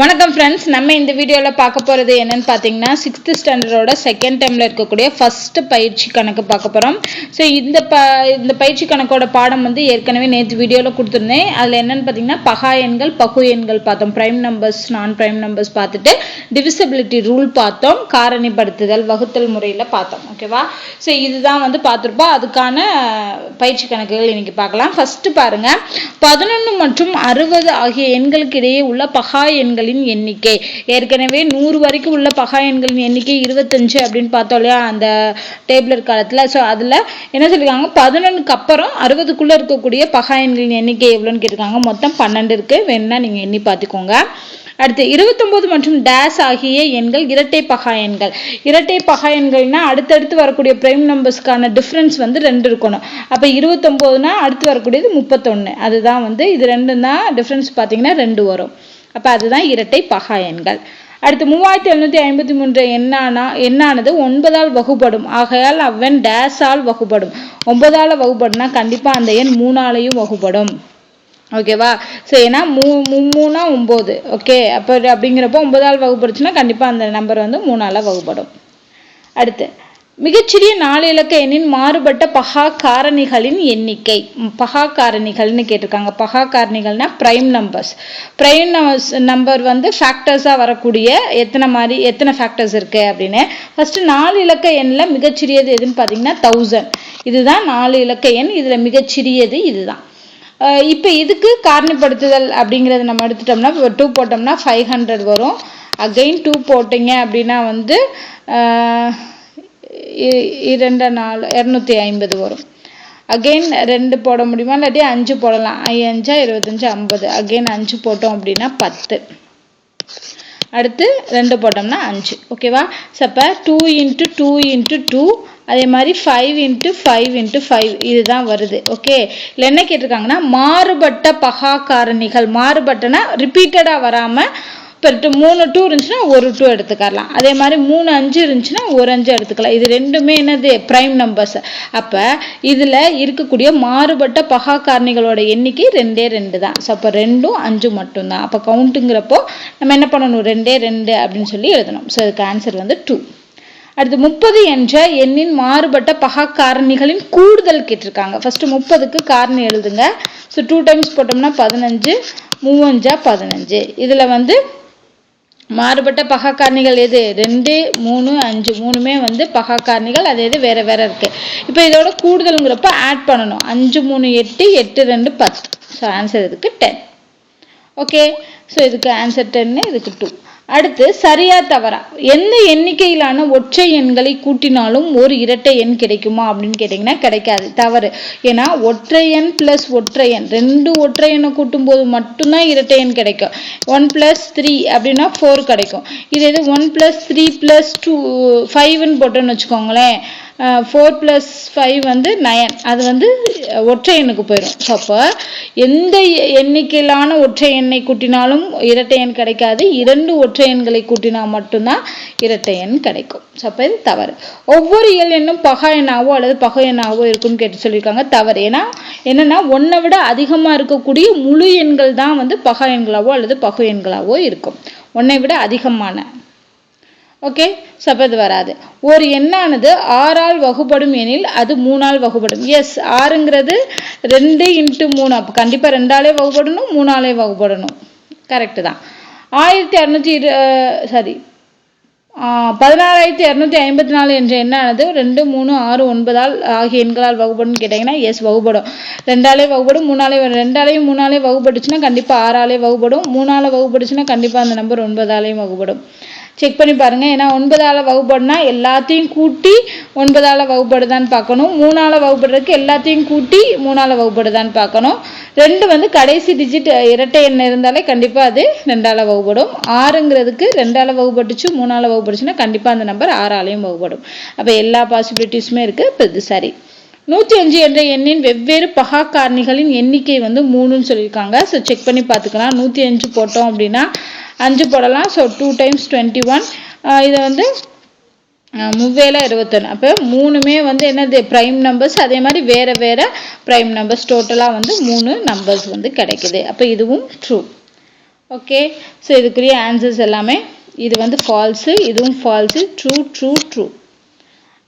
வணக்கம் ஃப்ரெண்ட்ஸ் நம்ம இந்த வீடியோவில் பார்க்க போகிறது என்னென்னு பார்த்தீங்கன்னா சிக்ஸ்த்து ஸ்டாண்டர்டோட செகண்ட் டைமில் இருக்கக்கூடிய ஃபஸ்ட்டு பயிற்சி கணக்கு பார்க்க போகிறோம் ஸோ இந்த ப இந்த பயிற்சி கணக்கோட பாடம் வந்து ஏற்கனவே நேற்று வீடியோவில் கொடுத்துருந்தேன். அதில் என்னென்னு பார்த்தீங்கன்னா பகா எண்கள் பகு எண்கள் பார்த்தோம். ப்ரைம் நம்பர்ஸ் நான் ப்ரைம் நம்பர்ஸ் பார்த்துட்டு டிவிசபிலிட்டி ரூல் பார்த்தோம். காரணிப்படுத்துதல் வகுத்தல் முறையில் பார்த்தோம். ஓகேவா ஸோ இதுதான் வந்து பார்த்துருப்போம். அதுக்கான பயிற்சி கணக்குகள் இன்றைக்கி பார்க்கலாம். ஃபஸ்ட்டு பாருங்கள் பதினொன்று மற்றும் அறுபது ஆகிய எண்களுக்கு இடையே உள்ள பகா எண்கள் பகாயன்களின் எண்ணிக்கை. ஏற்கனவே நூறு வரைக்கும் உள்ள பகாயன்களின் எண்ணிக்கை இருபத்தஞ்சு அப்படின்னு பார்த்தோம் இல்லையா அந்த டேபிளர் காலத்தில். ஸோ அதில் என்ன சொல்லியிருக்காங்க பதினொன்றுக்கு அப்புறம் அறுபதுக்குள்ளே இருக்கக்கூடிய பகாயன்களின் எண்ணிக்கை எவ்வளோன்னு கேட்டிருக்காங்க. மொத்தம் பன்னெண்டு இருக்குது வேணும்னா நீங்கள் எண்ணி பார்த்துக்கோங்க. அடுத்து இருபத்தொம்போது மற்றும் டேஸ் ஆகிய எண்கள் இரட்டை பகாயன்கள் இரட்டை பகாயன்கள்னா அடுத்தடுத்து வரக்கூடிய பிரைம் நம்பர்ஸ்க்கான டிஃப்ரென்ஸ் வந்து ரெண்டு இருக்கணும். அப்போ இருபத்தொம்போதுனா அடுத்து வரக்கூடியது முப்பத்தொன்று அதுதான் வந்து இது ரெண்டும் தான் டிஃப்ரென்ஸ் பார்த்தீங்கன்னா ரெண்டு வரும். அப்போ அதுதான் இரட்டை பகா எண்கள். அடுத்து மூவாயிரத்தி எழுநூத்தி ஐம்பத்தி மூன்று எண்ணானா எண்ணானது ஒன்பதால் வகுப்படும் ஆகையால் அவன் டேஸால் வகுப்படும் ஒன்பதால் வகுப்படும்னா கண்டிப்பாக அந்த எண் மூணாலையும் வகுப்படும் ஓகேவா ஸோ ஏன்னா மூ மூணா ஒம்பது. ஓகே அப்போ அப்படிங்கிறப்போ ஒன்பதால் வகுப்படுச்சுன்னா கண்டிப்பாக அந்த நம்பர் வந்து மூணால் வகுப்படும் அடுத்து மிகச்சிறிய நாலு இலக்க எண்ணின் மாறுபட்ட பகா காரணிகளின் எண்ணிக்கை. பகா காரணிகள்னு கேட்டிருக்காங்க. பகா காரணிகள்னா ப்ரைம் நம்பர்ஸ் பிரைம் நம்பர் வந்து ஃபேக்டர்ஸாக வரக்கூடிய எத்தனை மாதிரி எத்தனை ஃபேக்டர்ஸ் இருக்குது அப்படின்னு. ஃபஸ்ட்டு நாலு இலக்க எண்ணில் மிகச்சிறியது எதுன்னு பார்த்தீங்கன்னா தௌசண்ட் இதுதான் நாலு இலக்க எண். இதில் மிகச்சிறியது இதுதான். இப்போ இதுக்கு காரணிப்படுத்துதல் அப்படிங்கிறத நம்ம எடுத்துட்டோம்னா டூ போட்டோம்னா ஃபைவ் ஹண்ட்ரட் வரும். அகைன் டூ போட்டிங்க அப்படின்னா வந்து இரண்டு நாள் இரநூத்தி ஐம்பது வரும். அகெயின் ரெண்டு போட முடியுமா? இல்லாட்டி அஞ்சு போடலாம். அஞ்சா இருபத்தஞ்சு ஐம்பது. அகெயின் அஞ்சு போட்டோம் அப்படின்னா பத்து. அடுத்து ரெண்டு போட்டோம்னா அஞ்சு. ஓகேவா suppose two into two into two அதே மாதிரி five into five into five இதுதான் வருது. ஓகே இல்லை என்ன கேட்டிருக்காங்கன்னா மாறுபட்ட பகா காரணிகள் மாறுபட்டனா ரிப்பீட்டடாக வராமல் இப்போ மூணு டூ இருந்துச்சுன்னா ஒரு டூ எடுத்துக்கலாம் அதே மாதிரி மூணு அஞ்சு இருந்துச்சுன்னா ஒரு அஞ்சு எடுத்துக்கலாம். இது ரெண்டுமே என்னது? ப்ரைம் நம்பர்ஸ் அப்போ இதில் இருக்கக்கூடிய மாறுபட்ட பகா காரணிகளோட எண்ணிக்கை ரெண்டே ரெண்டு தான். ஸோ அப்போ ரெண்டும் அஞ்சு மட்டும்தான். அப்போ கவுண்ட்டுங்கிறப்போ நம்ம என்ன பண்ணணும்? ரெண்டே ரெண்டு அப்படின்னு சொல்லி எழுதணும். ஸோ அதுக்கு ஆன்சர் வந்து டூ அடுத்து முப்பது என்ற எண்ணின் மாறுபட்ட பகா காரணிகளின் கூடுதல் கேட்டிருக்காங்க. ஃபர்ஸ்ட் முப்பதுக்கு காரணி எழுதுங்க. ஸோ டூ டைம்ஸ் போட்டோம்னா பதினஞ்சு மூவஞ்சா பதினஞ்சு. இதில் வந்து மாறுபட்ட பகா காரணிகள் எது? ரெண்டு மூணு அஞ்சு. மூணுமே வந்து பகா காரணிகள் அது எது? வேற வேற இருக்கு. இப்போ இதோட கூடுதலுங்கிறப்ப ஆட் பண்ணணும். அஞ்சு மூணு எட்டு எட்டு ரெண்டு பத்து. ஸோ ஆன்சர் இதுக்கு டென் ஓகே ஸோ இதுக்கு ஆன்சர் டென்னு இதுக்கு டூ அடுத்து சரியா தவறா? எந்த எண்ணிக்கையிலான ஒற்றை எண்களை கூட்டினாலும் ஒரு இரட்டை எண் கிடைக்குமா அப்படின்னு கேட்டிங்கன்னா கிடைக்காது. தவறு. ஏன்னா ஒற்றை எண் பிளஸ் ஒற்றை எண் ரெண்டு ஒற்றை எண்ணை கூட்டும் போது மட்டும்தான் இரட்டை எண் கிடைக்கும். ஒன் பிளஸ் த்ரீ அப்படின்னா ஃபோர் கிடைக்கும். இது இது one plus three plus two ஃபைவ்னு போட்டோன்னு வச்சுக்கோங்களேன். ஃபோர் ப்ளஸ் ஃபைவ் வந்து நயன் அது வந்து ஒற்றை எண்ணுக்கு போயிடும் ஸோ அப்போ எந்த எண்ணிக்கையிலான ஒற்றை எண்ணை கூட்டினாலும் இரட்டை எண் கிடைக்காது. இரண்டு ஒற்றை எண்களை கூட்டினால் மட்டும்தான் இரட்டை எண் கிடைக்கும். ஸோ அப்போ இது தவறு. ஒவ்வொரு இயல் எண்ணும் பகா எண்ணாவோ அல்லது பகை எண்ணாவோ இருக்குன்னு கேட்டு சொல்லியிருக்காங்க. தவறு. ஏன்னா என்னென்னா ஒன்றை விட அதிகமாக இருக்கக்கூடிய முழு எண்கள் தான் வந்து பகா எண்களாவோ அல்லது பகு எண்களாவோ இருக்கும். ஒன்றை விட அதிகமான ஓகே? ஸோ இது வராது. ஒரு எண்ணானது ஆறால் வகுப்படும் எனில் அது மூணால் வகுப்படும் எஸ் ஆறுங்கிறது ரெண்டு இன்ட்டு மூணு. அப்போ கண்டிப்பாக ரெண்டாலே வகுப்படணும் மூணாலே வகுப்படணும் கரெக்டு தான். ஆயிரத்தி அறநூற்றி இரு சாரி பதினாறாயிரத்தி இரநூத்தி ஐம்பத்தி நாலு என்ற எண்ணானது ரெண்டு மூணு ஆறு ஒன்பதால் ஆகிய எண்களால் வகுப்படும் கேட்டிங்கன்னா எஸ் வகுப்படும் ரெண்டாலே வகுப்படும் மூணாலே ரெண்டாலையும் மூணாலே வகுப்பட்டுச்சுன்னா கண்டிப்பாக ஆறாலே வகுப்படும் மூணாலே வகுப்பட்டுச்சுன்னா கண்டிப்பாக அந்த நம்பர் ஒன்பதாலையும் வகுப்படும் செக் பண்ணி பாருங்கள் ஏன்னா ஒன்பதால் வகுப்படுனா எல்லாத்தையும் கூட்டி ஒன்பதால் வகுப்படுதான்னு பார்க்கணும். மூணால் வகுப்படுறதுக்கு எல்லாத்தையும் கூட்டி மூணால் வகுப்படுதான்னு பார்க்கணும். ரெண்டு வந்து கடைசி டிஜிட் இரட்டை எண் இருந்தாலே கண்டிப்பாக அது ரெண்டால் வகுப்படும் ஆறுங்கிறதுக்கு ரெண்டால் வகுப்பட்டுச்சு மூணால் வகுப்பட்டுச்சுன்னா கண்டிப்பாக அந்த நம்பர் ஆறாலையும் வகுப்படும் அப்போ எல்லா பாசிபிலிட்டிஸுமே இருக்குது இப்போ இது சரி. நூற்றி அஞ்சு என்ற எண்ணின் வெவ்வேறு பகா காரணிகளின் எண்ணிக்கை வந்து மூணுன்னு சொல்லியிருக்காங்க. ஸோ செக் பண்ணி பார்த்துக்கலாம். நூற்றி அஞ்சு போட்டோம் அப்படின்னா அஞ்சு போடலாம். So two times twenty one இதை வந்து முவ்வேல இருபத்தொன்று அப்போ மூணுமே வந்து என்னது? ப்ரைம் நம்பர்ஸ் அதே மாதிரி வேறு வேறு ப்ரைம் நம்பர்ஸ் டோட்டலாக வந்து மூணு நம்பர்ஸ் வந்து கிடைக்குது. அப்போ இதுவும் ட்ரூ ஓகே ஸோ இதுக்குரிய ஆன்சர்ஸ் எல்லாமே இது வந்து ஃபால்ஸு இதுவும் ஃபால்ஸு ட்ரூ ட்ரூ ட்ரூ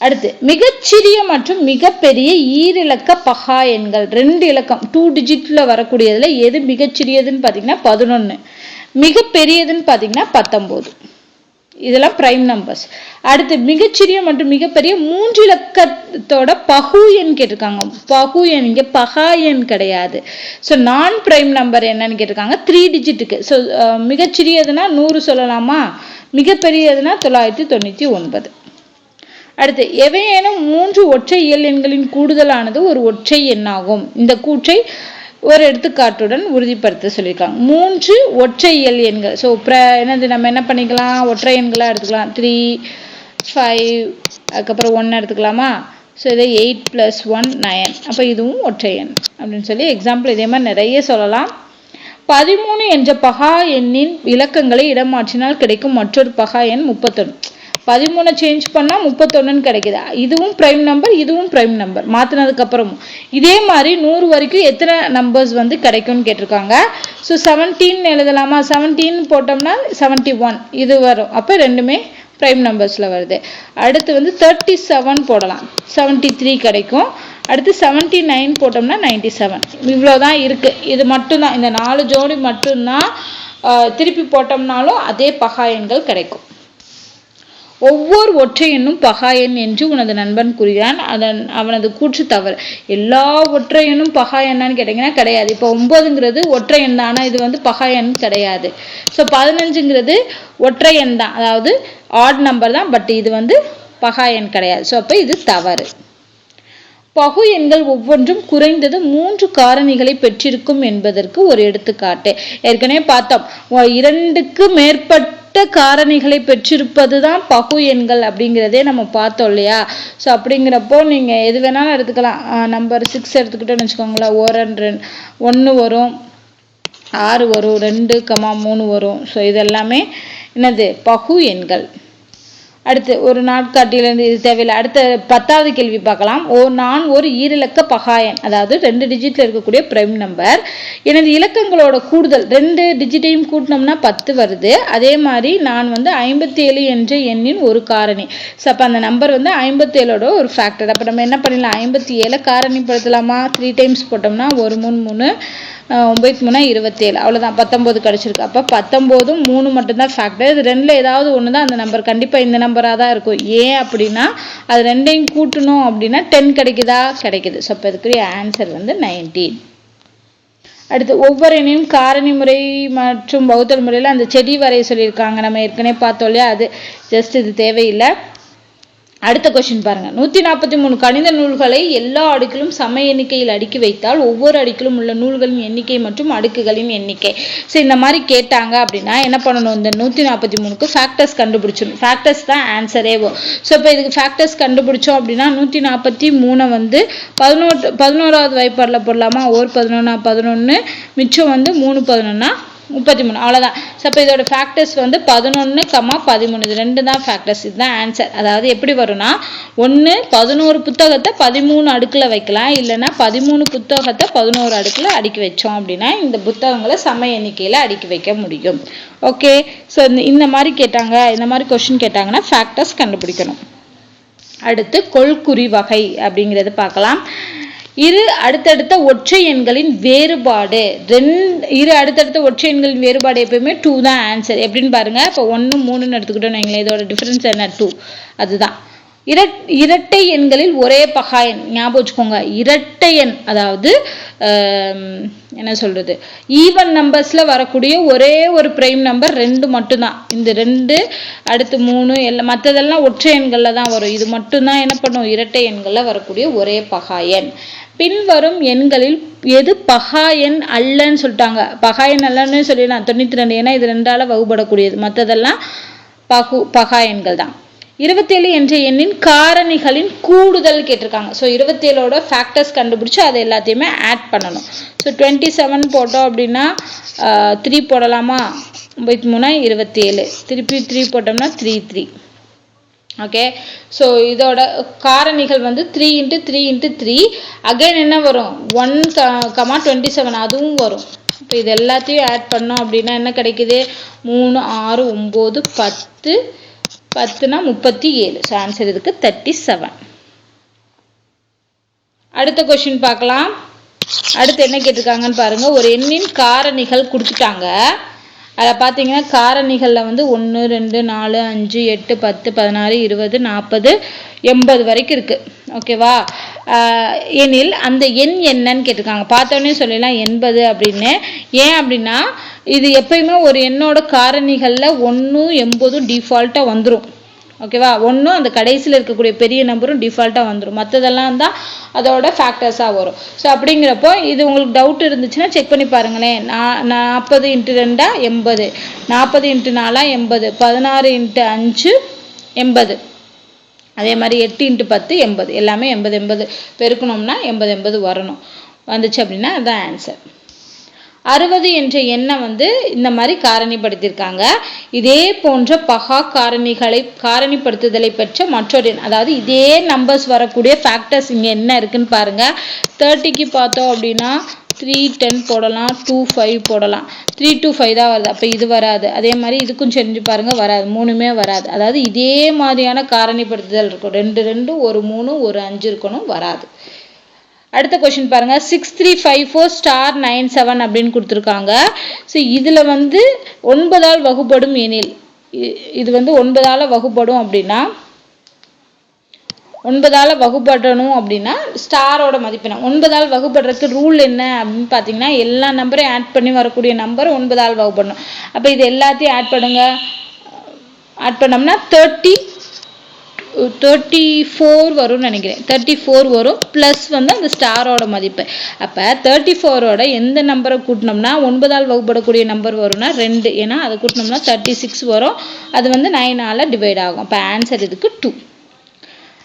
அடுத்து மிகச்சிறிய மற்றும் மிகப்பெரிய ஈரிலக்க பகா எண்கள். ரெண்டு இலக்கம். டூ டிஜிட்டில் வரக்கூடியதில் எது மிகச்சிறியதுன்னு பார்த்தீங்கன்னா பதினொன்று மிகப்பெரியதுன்னு பார்த்தீங்கன்னா பத்தொம்போது இதெல்லாம் பிரைம் நம்பர்ஸ் அடுத்து மிகச்சிறிய மற்றும் மிகப்பெரிய மூன்று இலக்கத்தோட பகு எண் கேட்டிருக்காங்க. பகு எண் இங்கே பகா எண் கிடையாது. ஸோ நான் பிரைம் நம்பர் என்னன்னு கேட்டிருக்காங்க. த்ரீ டிஜிட்டுக்கு ஸோ மிகச்சிறியதுன்னா நூறு சொல்லலாமா? மிகப்பெரியதுன்னா தொள்ளாயிரத்தி தொண்ணூற்றி ஒன்பது. அடுத்து எவையேனும் மூன்று ஒற்றை இயல் எண்களின் கூடுதலானது ஒரு ஒற்றை எண்ணாகும். இந்த கூற்றை ஒரு எடுத்துக்காட்டுடன் உறுதிப்படுத்த சொல்லியிருக்காங்க. மூன்று ஒற்றை எல் எண்கள். ஸோ ப்ர என்னது நம்ம என்ன பண்ணிக்கலாம்? ஒற்றை எண்களாக எடுத்துக்கலாம். த்ரீ ஃபைவ் அதுக்கப்புறம் ஒன்று எடுத்துக்கலாமா? ஸோ இதை எயிட் ப்ளஸ் ஒன் நயன் அப்போ இதுவும் ஒற்றை எண் அப்படின்னு சொல்லி எக்ஸாம்பிள் இதே மாதிரி நிறைய சொல்லலாம். பதிமூணு என்ற பகா எண்ணின் இலக்கங்களை இடமாற்றினால் கிடைக்கும் மற்றொரு பகா எண் முப்பத்தொன்று பதிமூணு சேஞ்ச் பண்ணால் முப்பத்தொன்னுன்னு கிடைக்குது? இதுவும் ப்ரைம் நம்பர் இதுவும் ப்ரைம் நம்பர் மாற்றினதுக்கப்புறமும் இதே மாதிரி நூறு வரைக்கும் எத்தனை நம்பர்ஸ் வந்து கிடைக்கும்னு கேட்டிருக்காங்க. ஸோ செவன்டீன் எழுதலாமா? செவன்டீன் போட்டோம்னா செவன்ட்டி ஒன் இது வரும். அப்போ ரெண்டுமே ப்ரைம் நம்பர்ஸில் வருது. அடுத்து வந்து தேர்ட்டி செவன் போடலாம். செவன்ட்டி த்ரீ கிடைக்கும். அடுத்து செவன்ட்டி நைன் போட்டோம்னா நைன்டி செவன் இவ்வளோ தான் இருக்குது இது மட்டும்தான். இந்த நாலு ஜோடி மட்டும்தான் திருப்பி போட்டோம்னாலும் அதே பகாயங்கள் கிடைக்கும். ஒவ்வொரு ஒற்றை எண்ணும் பகாயன் என்று உனது நண்பன் கூறுகிறான். அதன் அவனது கூற்று தவறு. எல்லா ஒற்றை எண்ணும் பகா எண்ணான்னு கேட்டிங்கன்னா கிடையாது. இப்போ ஒம்பதுங்கிறது ஒற்றை எண் தான். ஆனால் இது வந்து பகா எண் கிடையாது. ஸோ பதினஞ்சுங்கிறது ஒற்றை எண் தான். அதாவது ஆட் நம்பர் தான். பட் இது வந்து பகா எண் கிடையாது. ஸோ அப்போ இது தவறு. பகு எண்கள் ஒவ்வொன்றும் குறைந்தது மூன்று காரணிகளை பெற்றிருக்கும் என்பதற்கு ஒரு எடுத்துக்காட்டு. ஏற்கனவே பார்த்தோம். இரண்டுக்கு மேற்பட்ட காரணிகளை பெற்றிருப்பது தான் பகு எண்கள் அப்படிங்கிறதே நம்ம பார்த்தோம் இல்லையா? ஸோ அப்படிங்கிறப்போ நீங்கள் எது வேணாலும் எடுத்துக்கலாம். நம்பர் சிக்ஸ் எடுத்துக்கிட்டோன்னு வச்சுக்கோங்களேன். ஓரன் ஒன்று வரும் ஆறு வரும் ரெண்டு கமா மூணு வரும். ஸோ இதெல்லாமே என்னது? பகு எண்கள். அடுத்து ஒரு நாட்காட்டியிலிருந்து இது தேவையில்லை. அடுத்த பத்தாவது கேள்வி பார்க்கலாம். ஓ நான் ஒரு ஈரிலக்க பகாயன். அதாவது ரெண்டு டிஜிட்டில் இருக்கக்கூடிய பிரைம் நம்பர் எனது இலக்கங்களோட கூடுதல். ரெண்டு டிஜிட்டையும் கூட்டினோம்னா பத்து வருது. அதே மாதிரி நான் வந்து ஐம்பத்தி ஏழு என்ற எண்ணின் ஒரு காரணி. ஸோ அப்போ அந்த நம்பர் வந்து ஐம்பத்தேழோட ஒரு ஃபேக்டர் அப்போ நம்ம என்ன பண்ணிடலாம்? ஐம்பத்தி ஏழை காரணிப்படுத்தலாமா? த்ரீ டைம்ஸ் போட்டோம்னா ஒரு மூணு மூணு. ஒம்பது மூணா இருபத்தேழு. அவ்வளோதான் பத்தொம்போது கிடச்சிருக்கு. அப்போ பத்தொம்போதும் மூணு மட்டும்தான் ஃபேக்டர் இது ரெண்டில் ஏதாவது ஒன்று தான் அந்த நம்பர் கண்டிப்பாக இந்த நம்பராக தான் இருக்கும். ஏன் அப்படின்னா அது ரெண்டையும் கூட்டணும் அப்படின்னா டென் கிடைக்குதா? கிடைக்குது. ஸோ இப்போ இதுக்குரிய ஆன்சர் வந்து நைன்டீன் அடுத்து ஒவ்வொரு இணையும் காரணி முறை மற்றும் பௌத்தல் முறையில் அந்த செடி வரைய சொல்லியிருக்காங்க. நம்ம ஏற்கனவே பார்த்தோம் இல்லையா? அது ஜஸ்ட் இது தேவையில்லை. அடுத்த கொஸ்டின் பாருங்க. நூத்தி நாற்பத்தி மூணு கணித நூல்களை எல்லா அடுக்கிலும் சம எண்ணிக்கையில் அடுக்கி வைத்தால் ஒவ்வொரு அடுக்கிலும் உள்ள நூல்களின் எண்ணிக்கை மற்றும் அடுக்குகளின் எண்ணிக்கை. ஸோ இந்த மாதிரி கேட்டாங்க அப்படின்னா என்ன பண்ணணும்? இந்த நூத்தி நாற்பத்தி மூணுக்கு ஃபேக்டர்ஸ் கண்டுபிடிச்சிடும் ஃபேக்டர்ஸ் தான் ஆன்சரேவோ ஸோ இப்போ இதுக்கு ஃபேக்டர்ஸ் கண்டுபிடிச்சோம் அப்படின்னா நூற்றி நாற்பத்தி மூணை வந்து பதினோரு பதினோராவது வாய்ப்பாடில் போடலாமா? ஒரு பதினொன்னா பதினொன்று மிச்சம் வந்து மூணு பதினொன்னா முப்பத்தி மூணு அவ்வளோதான் ஸோ அப்போ இதோட ஃபேக்டர்ஸ் வந்து பதினொன்று கம்மா பதிமூணு. இது ரெண்டு தான் ஃபேக்டர்ஸ் இதுதான் ஆன்சர் அதாவது எப்படி வரும்னா ஒன்று பதினோரு புத்தகத்தை பதிமூணு அடுக்கில் வைக்கலாம். இல்லைன்னா பதிமூணு புத்தகத்தை பதினோரு அடுக்கில் அடுக்கி வச்சோம் அப்படின்னா இந்த புத்தகங்களை சம எண்ணிக்கையில் அடுக்கி வைக்க முடியும். ஓகே ஸோ இந்த மாதிரி கேட்டாங்க. இந்த மாதிரி கொஷின் கேட்டாங்கன்னா ஃபேக்டர்ஸ் கண்டுபிடிக்கணும். அடுத்து கொள்குறி வகை அப்படிங்கிறது பார்க்கலாம். இரு அடுத்தடுத்த ஒற்றை எண்களின் வேறுபாடு. ரெண்டு இரு அடுத்தடுத்த ஒற்றை எண்களின் வேறுபாடு எப்பயுமே டூ தான் ஆன்சர் எப்படின்னு பாருங்க. இப்போ ஒன்று மூணுன்னு எடுத்துக்கிட்டோம் எங்களை இதோட டிஃபரன்ஸ் என்ன? டூ அதுதான். இரட்டை எண்களில் ஒரே பகாயன் ஞாபகம் வச்சுக்கோங்க. இரட்டை எண் அதாவது என்ன சொல்றது? ஈவன் நம்பர்ஸ்ல வரக்கூடிய ஒரே ஒரு பிரைம் நம்பர் ரெண்டு மட்டும்தான். இந்த ரெண்டு அடுத்து மூணு எல்லாம் மற்றதெல்லாம் ஒற்றை எண்கள்ல தான் வரும். இது மட்டும்தான் என்ன பண்ணும்? இரட்டை எண்கள்ல வரக்கூடிய ஒரே பகாயன் பின்வரும் எண்களில் எது பகா எண் அல்லன்னு சொல்லிட்டாங்க. பகா எண் அல்லன்னு சொல்லிடலாம். தொண்ணூற்றி ரெண்டு ஏன்னா இது ரெண்டால் வகுப்படக்கூடியது மற்றதெல்லாம் பகு பகா எண்கள் தான். இருபத்தேழு என்ற எண்ணின் காரணிகளின் கூடுதல் கேட்டிருக்காங்க. ஸோ இருபத்தேழோட ஃபேக்டர்ஸ் கண்டுபிடிச்சி அதை எல்லாத்தையுமே ஆட் பண்ணணும். ஸோ டுவெண்ட்டி செவன் போட்டோம் அப்படின்னா த்ரீ போடலாமா? ஒம்பத்தி மூணா இருபத்தேழு. திருப்பி த்ரீ போட்டோம்னா த்ரீ த்ரீ ஓகே ஸோ இதோட காரணிகள் வந்து three into three into three again என்ன வரும்? ஒன் க கமா டுவெண்ட்டி செவன் அதுவும் வரும். இப்போ இது எல்லாத்தையும் ஆட் பண்ணோம் அப்படின்னா என்ன கிடைக்குது? மூணு ஆறு ஒம்பது பத்து. பத்துனா முப்பத்தி ஏழு. ஸோ ஆன்சர் இதுக்கு தேர்ட்டி செவன் அடுத்த கொஷின் பார்க்கலாம். அடுத்து என்ன கேட்டிருக்காங்கன்னு பாருங்கள் ஒரு எண்ணின் காரணிகள் கொடுத்துட்டாங்க. அதில் பார்த்தீங்கன்னா காரணிகளில் வந்து ஒன்று ரெண்டு நாலு அஞ்சு எட்டு பத்து பதினாறு இருபது நாற்பது எண்பது வரைக்கும் இருக்குது ஓகேவா எனில் அந்த எண் என்னன்னு கேட்டிருக்காங்க. பார்த்தோன்னே சொல்லிடலாம் எண்பது அப்படின்னு. ஏன் அப்படின்னா இது எப்பயுமே ஒரு எண்ணோட காரணிகளில் ஒன்றும் எண்பதும் டிஃபால்ட்டாக வந்துடும் ஓகேவா ஒன்றும் அந்த கடைசியில் இருக்கக்கூடிய பெரிய நம்பரும் டிஃபால்ட்டாக வந்துடும் மற்றதெல்லாம் தான் அதோட ஃபேக்டர்ஸாக வரும். ஸோ அப்படிங்கிறப்போ இது உங்களுக்கு டவுட் இருந்துச்சுன்னா செக் பண்ணி பாருங்களேன். நான் நாற்பது இன்ட்டு ரெண்டா எண்பது? நாற்பது இன்ட்டு நாலா எண்பது? பதினாறு இன்ட்டு அஞ்சு எண்பது? அதே மாதிரி எட்டு இன்ட்டு பத்து எண்பது. எல்லாமே எண்பது எண்பது. பெருக்கணும்னா எண்பது எண்பது வரணும். வந்துச்சு அப்படின்னா அதுதான் ஆன்சர் அறுபது என்ற எண்ணை வந்து இந்த மாதிரி காரணிப்படுத்தியிருக்காங்க. இதே போன்ற பகா காரணிகளை காரணிப்படுத்துதலை பெற்ற மற்றொரு எண் அதாவது இதே நம்பர்ஸ் வரக்கூடிய ஃபேக்டர்ஸ் இங்கே என்ன இருக்குன்னு பாருங்கள் தேர்ட்டிக்கு பார்த்தோம் அப்படின்னா த்ரீ டென் போடலாம் டூ ஃபைவ் போடலாம். த்ரீ டூ ஃபைவ் தான் வருது. அப்போ இது வராது. அதே மாதிரி இதுக்கும் செஞ்சு பாருங்கள் வராது. மூணுமே வராது. அதாவது இதே மாதிரியான காரணிப்படுத்துதல் இருக்கும். ரெண்டு ரெண்டு ஒரு மூணு ஒரு அஞ்சு இருக்கணும் வராது. அடுத்த கொஷின் பாருங்க. Six three five four star nine seven அப்படின்னு கொடுத்துருக்காங்க. ஸோ இதில் வந்து ஒன்பதால் வகுப்படும் எனில் இது வந்து ஒன்பதால் வகுப்படும் அப்படின்னா ஒன்பதால் வகுப்படணும் அப்படின்னா ஸ்டாரோட மதிப்பெண்ண ஒன்பதால் வகுப்படுறதுக்கு ரூல் என்ன அப்படின்னு பார்த்தீங்கன்னா எல்லா நம்பரையும் ஆட் பண்ணி வரக்கூடிய நம்பர் ஒன்பதால் வகுப்படணும். அப்போ இது எல்லாத்தையும் ஆட் பண்ணுங்க. ஆட் பண்ணோம்னா தேர்ட்டி தேர்ட்டி ஃபோர் வரும்னு நினைக்கிறேன். தேர்ட்டி ஃபோர் வரும். ப்ளஸ் வந்து அந்த ஸ்டாரோட மதிப்பு. அப்போ தேர்ட்டி ஃபோரோட எந்த நம்பரை கூட்டினோம்னா ஒன்பதால் வகுப்படக்கூடிய நம்பர் வரும்னா ரெண்டு. ஏன்னா அதை கூட்டினோம்னா தேர்ட்டி சிக்ஸ் வரும். அது வந்து நைனால் டிவைட் ஆகும். அப்போ ஆன்சர் இதுக்கு டூ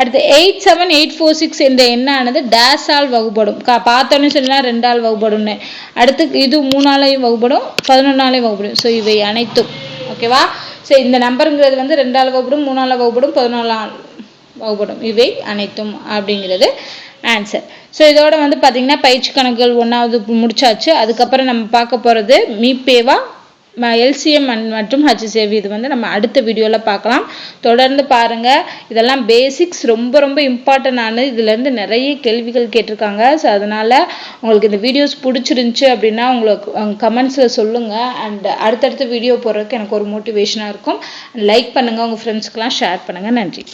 அடுத்து eight seven eight four six இந்த எண்ணானது டேஸால் வகுப்படும். கா பார்த்தோன்னே சொன்னால் ரெண்டால் வகுப்படும்னு. அடுத்து இது மூணாலையும் வகுப்படும். பதினொன்றாலையும் வகுப்படும். ஸோ இவை அனைத்தும். ஓகேவா ஸோ இந்த நம்பருங்கிறது வந்து ரெண்டால் வகுப்படும் மூணாவது வகுப்படும் பதினாலாம் வகுப்படும் இவை அனைத்தும் அப்படிங்கிறது ஆன்சர் ஸோ இதோட வந்து பார்த்திங்கன்னா பயிற்சி கணக்குகள் ஒன்றாவது முடிச்சாச்சு. அதுக்கப்புறம் நம்ம பார்க்க போகிறது மீபேவா எல்சிஎம் மற்றும் ஹச்சிசேவ் இது வந்து நம்ம அடுத்த வீடியோவில் பார்க்கலாம். தொடர்ந்து பாருங்கள் இதெல்லாம் பேசிக்ஸ் ரொம்ப ரொம்ப இம்பார்ட்டண்டானது இதுலேருந்து நிறைய கேள்விகள் கேட்டிருக்காங்க. ஸோ அதனால் உங்களுக்கு இந்த வீடியோஸ் பிடிச்சிருந்துச்சி அப்படின்னா உங்களுக்கு கமெண்ட்ஸில் சொல்லுங்கள் அண்ட் அடுத்தடுத்த வீடியோ போடுறதுக்கு எனக்கு ஒரு மோட்டிவேஷனாக இருக்கும். லைக் பண்ணுங்கள் உங்கள் ஃப்ரெண்ட்ஸ்க்கெலாம் ஷேர் பண்ணுங்கள் நன்றி.